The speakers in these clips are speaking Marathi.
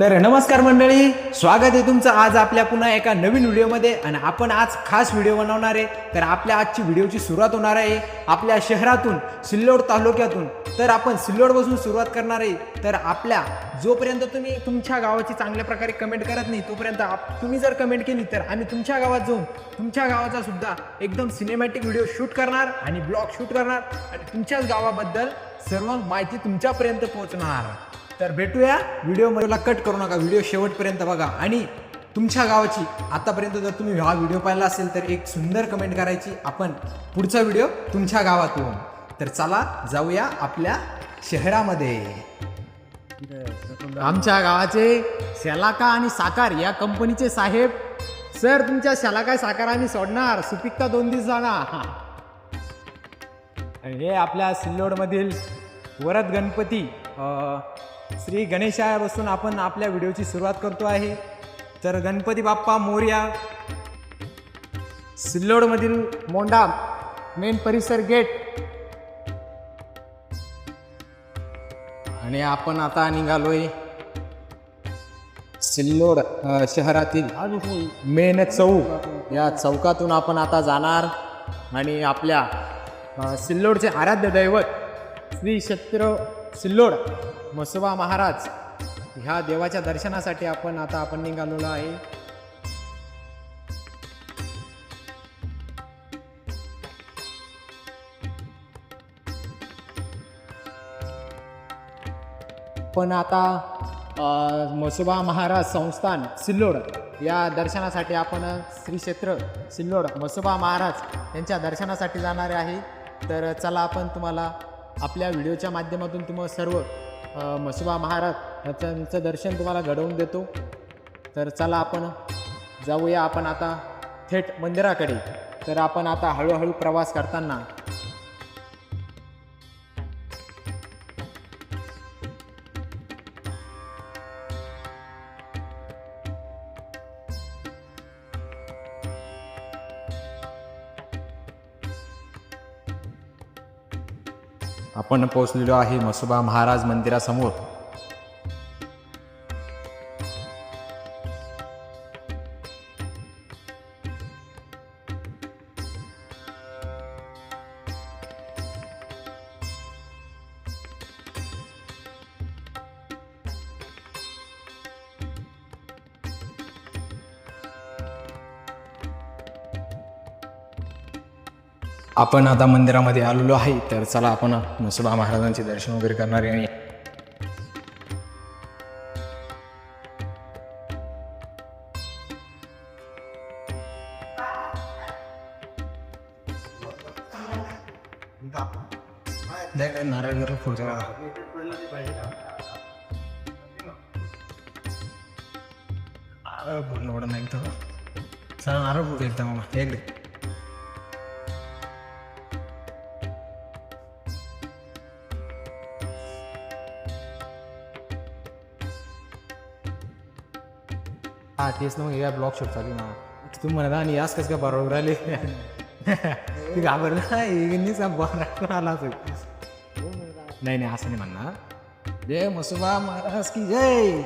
तर नमस्कार मंडळी स्वागत आहे तुमचं आज आपल्या पुन्हा एका नवीन व्हिडिओमध्ये आणि आपण आज खास व्हिडिओ बनवणार आहे. तर आपल्या आजची व्हिडिओची सुरुवात होणार आहे आपल्या शहरातून सिल्लोड तालुक्यातून. तर आपण सिल्लोडपासून सुरुवात करणार आहे. तर आपल्या जोपर्यंत तुम्ही तुमच्या गावाची चांगल्या प्रकारे कमेंट करत नाही तोपर्यंत आप तुम्ही जर कमेंट केली तर आम्ही तुमच्या गावात जाऊन तुमच्या गावाचा सुद्धा एकदम सिनेमॅटिक व्हिडिओ शूट करणार आणि ब्लॉग शूट करणार आणि तुमच्याच गावाबद्दल सर्व माहिती तुमच्यापर्यंत पोहोचणार. तर भेटूया. व्हिडिओ मला कट करू नका. व्हिडिओ शेवटपर्यंत बघा. आणि तुमच्या गावाची आतापर्यंत जर तुम्ही हा व्हिडिओ पाहिला असेल तर एक सुंदर कमेंट करायची. आपण पुढचा व्हिडिओ तुमच्या गावातून तर चला जाऊया आपल्या शहरामध्ये. आमच्या गावाचे शलाका आणि साकार या कंपनीचे साहेब. सर तुमच्या शलाका साकार आम्ही सोडणार. सुपिकता दोन दिवस जाणार. हे. आपल्या सिल्लोडमधील वरद गणपती श्री गणेशाया बसून आपण आपल्या व्हिडिओची सुरुवात करतो आहे. तर गणपती बाप्पा मोर्या सिल्लोडमधील मोंडा मेन परिसर गेट आणि आपण आता निघालोय सिल्लोड शहरातील मेन चौक. या चौकातून आपण आता जाणार आणि आपल्या सिल्लोडचे आराध्य दैवत श्री क्षेत्र सिल्लोड मसोबा महाराज ह्या देवाच्या दर्शनासाठी आपण आता आपण निघालेलो आहे. पण आता अ, मसोबा महाराज संस्थान सिल्लोड या दर्शनासाठी आपण श्री क्षेत्र सिल्लोड मसोबा महाराज यांच्या दर्शनासाठी जाणारे आहे. तर चला आपण तुम्हाला आपल्या व्हिडिओच्या माध्यमातून तुम्हाला सर्व म्हसोबा महाराज ह्याचं यांचं दर्शन तुम्हाला घडवून देतो. तर चला आपण जाऊया आपण आता थेट मंदिराकडे. तर आपण आता हळूहळू प्रवास करताना आपण पोहोचलेलो आहे मसोबा महाराज मंदिरासमोर. आपण आता मंदिरामध्ये आलेलो आहे तर चला आपण मसोबा महाराजांचे दर्शन वगैरे करणार आहे आणि तर. चला नारळ पुढे एकदा मामा एक हा तेच ना मग या ब्लॉग शूट चालू ना. तुम्ही म्हणता आणि यास कसं काय बरोबर आले ती घाबरला. नाही आला असेल? नाही नाही असं नाही म्हणणार. जय मसुबा महाराज की जय.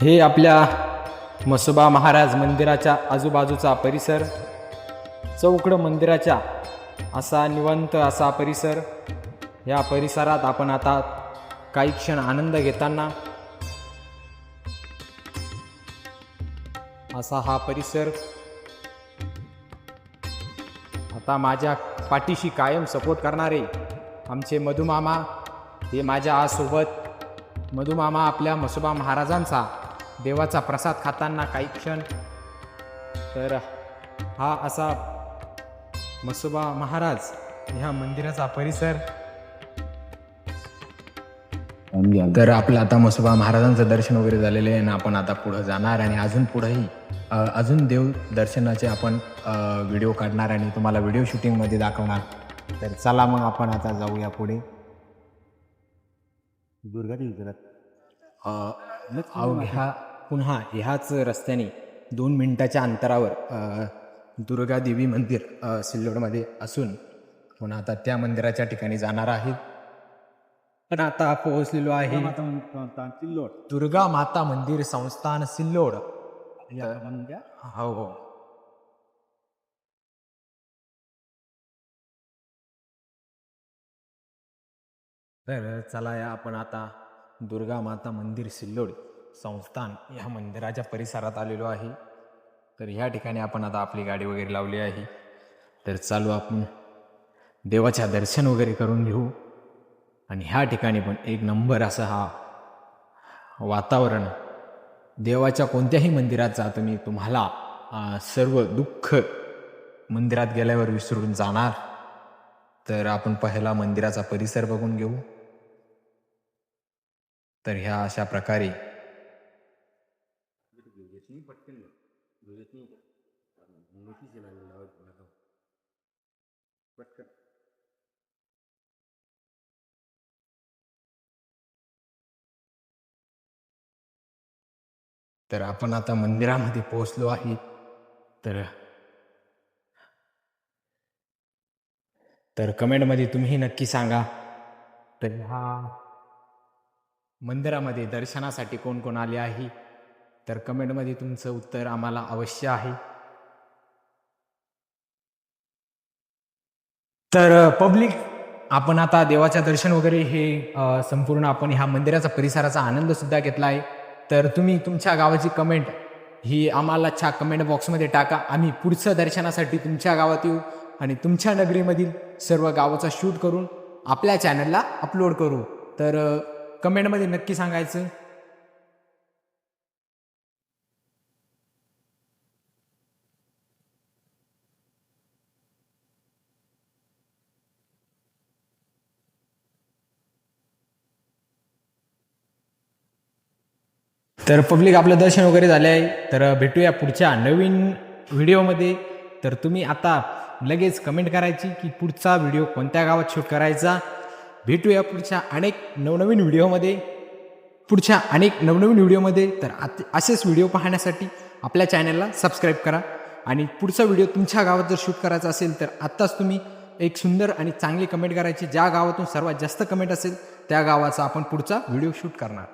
हे आपल्या मसोबा महाराज मंदिराच्या आजूबाजूचा परिसर चौकडं मंदिराच्या असा निवंत असा परिसर या परिसरात आपण आता काही क्षण आनंद घेताना असा हा परिसर आता माझ्या पाठीशी कायम सपोर्ट करणारे आमचे मधुमामा हे माझ्या आजसोबत मधुमामा आपल्या मसोबा महाराजांचा देवाचा प्रसाद खाताना काही क्षण. तर हा असा मसोबा महाराज ह्या मंदिराचा परिसर. तर आपलं आता मसोबा महाराजांचं दर्शन वगैरे झालेलं आहे आणि आपण आता पुढं जाणार आणि अजून पुढंही अजून देव दर्शनाचे आपण व्हिडिओ काढणार आणि तुम्हाला व्हिडिओ शूटिंगमध्ये दाखवणार. तर चला मग आपण आता जाऊया पुढे. अ, अवघ्या पुन्हा ह्याच रस्त्याने दोन मिनिटाच्या अंतरावर दुर्गा देवी मंदिर सिल्लोडमध्ये असून पुन्हा आता त्या मंदिराच्या ठिकाणी जाणार आहे. पण आता पोहोचलेलो आहे दुर्गा माता मंदिर संस्थान सिल्लोड. हो हो. तर चला या आपण आता दुर्गा माता मंदिर सिल्लोड संस्थान ह्या मंदिराच्या परिसरात आलेलो आहे. तर ह्या ठिकाणी आपण आता आपली गाडी वगैरे लावली आहे. तर चालू आपण देवाच्या दर्शन वगैरे करून घेऊ. आणि ह्या ठिकाणी पण एक नंबर असं हा वातावरण. देवाच्या कोणत्याही मंदिरात जा तुम्ही तुम्हाला सर्व दुःख मंदिरात गेल्यावर विसरून जाणार. तर आपण पहिला मंदिराचा परिसर बघून घेऊ. तर ह्या अशा प्रकारे तर आपण आता मंदिरामध्ये पोहोचलो आहे. तर तर कमेंटमध्ये तुम्ही नक्की सांगा. तर ह्या मंदिरामध्ये दर्शनासाठी कोण कोण आले आहे? तर कमेंटमध्ये तुमचं उत्तर आम्हाला अवश्य आहे. तर पब्लिक आपण आता देवाच्या दर्शन वगैरे हे संपूर्ण आपण ह्या मंदिराचा परिसराचा आनंद सुद्धा घेतला आहे. तर तुम्ही तुमच्या गावाची कमेंट ही आम्हाला छा कमेंट बॉक्समध्ये टाका. आम्ही पुढचं दर्शनासाठी तुमच्या गावात येऊ आणि तुमच्या नगरीमधील सर्व गावाचा शूट करून आपल्या चॅनलला अपलोड करू. तर कमेंटमध्ये नक्की सांगायचं. तर पब्लिक आपलं दर्शन वगैरे झालं आहे तर भेटूया पुढच्या नवीन व्हिडिओमध्ये. तर तुम्ही आता लगेच कमेंट करायची की पुढचा व्हिडिओ कोणत्या गावात शूट करायचा भेटूया पुढच्या अनेक नवनवीन व्हिडिओमध्ये. पुढच्या अनेक नवनवीन व्हिडिओमध्ये. तर आत असेच व्हिडिओ पाहण्यासाठी आपल्या चॅनलला सबस्क्राईब करा. आणि पुढचा व्हिडिओ तुमच्या गावात जर शूट करायचा असेल तर आत्ताच तुम्ही एक सुंदर आणि चांगली कमेंट करायची. ज्या गावातून सर्वात जास्त कमेंट असेल त्या गावाचा आपण पुढचा व्हिडिओ शूट करणार.